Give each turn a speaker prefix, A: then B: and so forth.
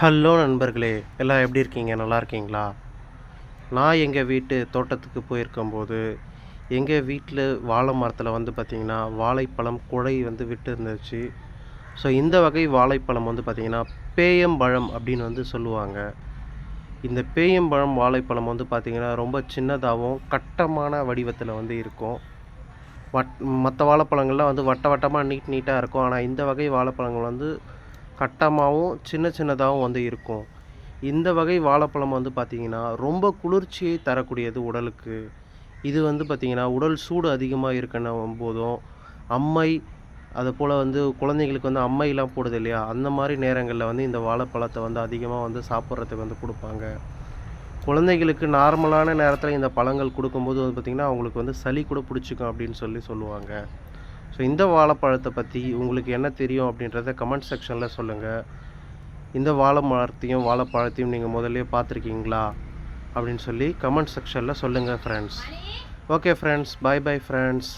A: hello நண்பர்களே எல்லாம் எப்படி இருக்கீங்க நல்லா இருக்கீங்களா நான் எங்கள் வீட்டு தோட்டத்துக்கு போயிருக்கும்போது எங்கள் வீட்டில் வாழை மரத்தில் வந்து பார்த்திங்கன்னா வாழைப்பழம் குழை வந்து விட்டு இருந்துச்சு ஸோ இந்த வகை வாழைப்பழம் வந்து பார்த்திங்கன்னா பேயம்பழம் அப்படின்னு வந்து சொல்லுவாங்க இந்த பேயம்பழம் வாழைப்பழம் வந்து பார்த்திங்கன்னா ரொம்ப சின்னதாகவும் கட்டமான வடிவத்தில் வந்து இருக்கும் வட் மற்ற வாழைப்பழங்கள்லாம் வந்து வட்ட வட்டமாக நீட் நீட்டாக இருக்கும் ஆனால் இந்த வகை வாழைப்பழங்கள் வந்து கட்டமாகவும் சின்ன சின்னதாகவும் வந்து இருக்கும் இந்த வகை வாழைப்பழம் வந்து பார்த்திங்கன்னா ரொம்ப குளிர்ச்சியை தரக்கூடியது உடலுக்கு இது வந்து பார்த்திங்கன்னா உடல் சூடு அதிகமாக இருக்கணும் போதும் அம்மை அதை போல் வந்து குழந்தைங்களுக்கு வந்து அம்மையெல்லாம் போடுது இல்லையா அந்த மாதிரி நேரங்களில் வந்து இந்த வாழைப்பழத்தை வந்து அதிகமாக வந்து சாப்பிட்றதுக்கு வந்து கொடுப்பாங்க குழந்தைகளுக்கு நார்மலான நேரத்தில் இந்த பழங்கள் கொடுக்கும்போது வந்து பார்த்திங்கன்னா அவங்களுக்கு வந்து சளி கூட பிடிச்சிக்கும் அப்படின்னு சொல்லி சொல்லுவாங்க ஸோ இந்த வாழைப்பழத்தை பற்றி உங்களுக்கு என்ன தெரியும் அப்படின்றத கமெண்ட் செக்ஷனில் சொல்லுங்கள் இந்த வாழை மரத்தையும் வாழைப்பழத்தையும் நீங்கள் முதல்லே பார்த்துருக்கீங்களா அப்படின்னு சொல்லி கமெண்ட் செக்ஷனில் சொல்லுங்கள் friends okay friends bye bye friends